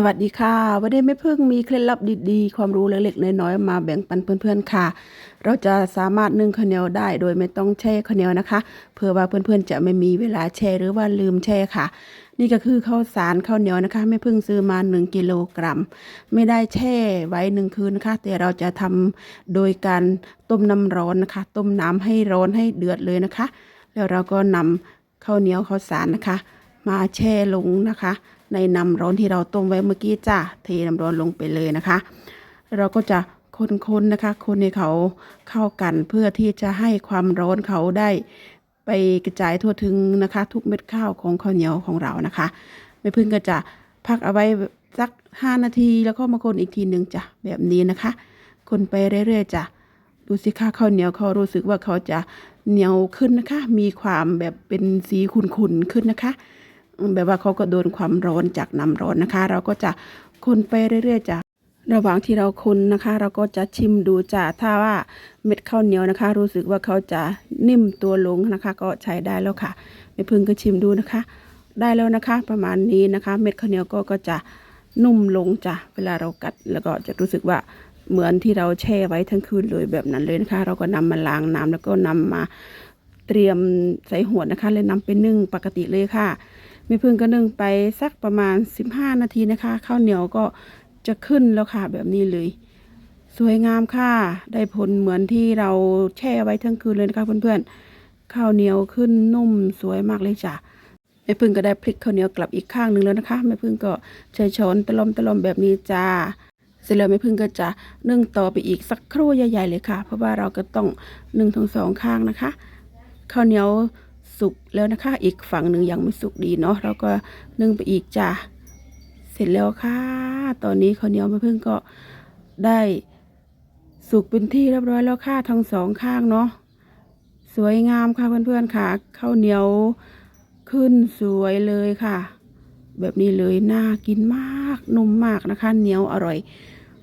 สวัสดีค่ะ วันนี้แม่พึ่งมีเคล็ดลับดีๆ ความรู้เล็กๆน้อยๆมาแบ่งปันเพื่อนๆค่ะ เราจะสามารถนึ่งข้าวเหนียวได้โดยไม่ต้องแช่ข้าวเหนียวนะคะ เพื่อว่าเพื่อนๆจะไม่มีเวลาแช่หรือว่าลืมแช่ค่ะ นี่ก็คือข้าวสารข้าวเหนียวนะคะแม่พึ่งซื้อมา 1 กิโลกรัม ไม่ได้แช่ไว้หนึ่งคืนนะคะแต่เราจะทำโดยการต้มน้ำร้อนนะคะ ต้มน้ำให้ร้อนให้เดือดเลยนะคะ แล้วเราก็นำข้าวเหนียวข้าวสารนะคะ มาแช่ลงนะคะ ในน้ำร้อนที่เราต้มไว้เมื่อกี้จ้ะเทน้ำร้อนลงไปเลยนะคะ เราก็จะคนๆนะคะคนให้เขาเข้ากันเพื่อที่จะให้ความร้อนเขาได้ไปกระจายทั่วถึงนะคะ ทุกเม็ดข้าวของข้าวเหนียวของเรานะคะแม่พึ่งก็จะพักเอาไว้สักห้านาทีแล้วก็มาคนอีกทีหนึ่งจ้ะแบบนี้นะคะ คนไปเรื่อยๆจ้ะดูสิคะข้าวเหนียวเขารู้สึกว่าเขาจะเหนียวขึ้นนะคะ มีความแบบเป็นสีขุ่นๆขึ้นนะคะ แบบว่าเขาก็โดนความร้อนจากน้ำร้อนนะคะ เราก็จะคนไปเรื่อยๆจ้ะระหว่างที่เราคนนะคะ เราก็จะชิมดูจ้ะถ้าว่าเม็ดข้าวเหนียวนะคะ รู้สึกว่าเขาจะนิ่มตัวลงนะคะ ก็ใช้ได้แล้วค่ะไม่พึ่งก็ชิมดูนะคะ ได้แล้วนะคะ ประมาณนี้นะคะ เม็ดข้าวเหนียวก็ก็จะนุ่มลงจ้ะเวลาเรากัดแล้วก็จะรู้สึกว่าเหมือนที่เราแช่ไว้ทั้งคืนเลยแบบนั้นเลยนะคะ เราก็นำมาล้างน้ำแล้วก็นำมาเตรียมใส่หัวนะคะเลยนำไปนึ่งปกติเลยค่ะ แม่พึ่งก็นึ่งไปสักประมาณ 15 นาทีนะคะ ข้าวเหนียวก็จะขึ้นแล้วค่ะแบบนี้เลย สวยงามค่ะ ได้ผลเหมือนที่เราแช่ไว้ทั้งคืนเลยนะคะเพื่อนๆ ข้าวเหนียวขึ้นนุ่มสวยมากเลยจ้ะแม่พึ่งก็ได้พลิกข้าวเหนียวกลับอีกข้างหนึ่งแล้วนะคะแม่พึ่งก็ใช้ช้อนตะลอมตะลอมแบบนี้จ้าเสร็จแล้วแม่พึ่งก็จะนึ่งต่อไปอีกสักครู่ใหญ่ๆเลยค่ะ เพราะว่าเราก็ต้องนึ่งทั้งสองข้างนะคะข้าวเหนียว สุกแล้วนะคะ อีกฝั่งหนึ่งยังไม่สุกดีเนาะเราก็นึ่งไปอีกจ้าเสร็จแล้วค่ะ ตอนนี้ข้าวเหนียวม่พึ่งก็ได้สุกเป็นที่เรียบร้อยแล้วค่ะทั้งสองข้างเนาะสวยงามค่ะเพื่อนๆค่ะข้าวเหนียวขึ้นสวยเลยค่ะ แบบนี้เลยน่ากินมากนุ่มมากนะคะเหนียวอร่อย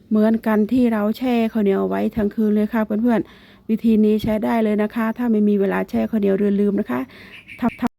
เหมือนกันที่เราแช่ข้าวเหนียวไว้ทั้งคืนเลยค่ะเพื่อนๆ วิธีนี้ใช้ได้เลยนะคะ ถ้าไม่มีเวลาแช่ข้าวเหนียวเรือลืมนะคะทำ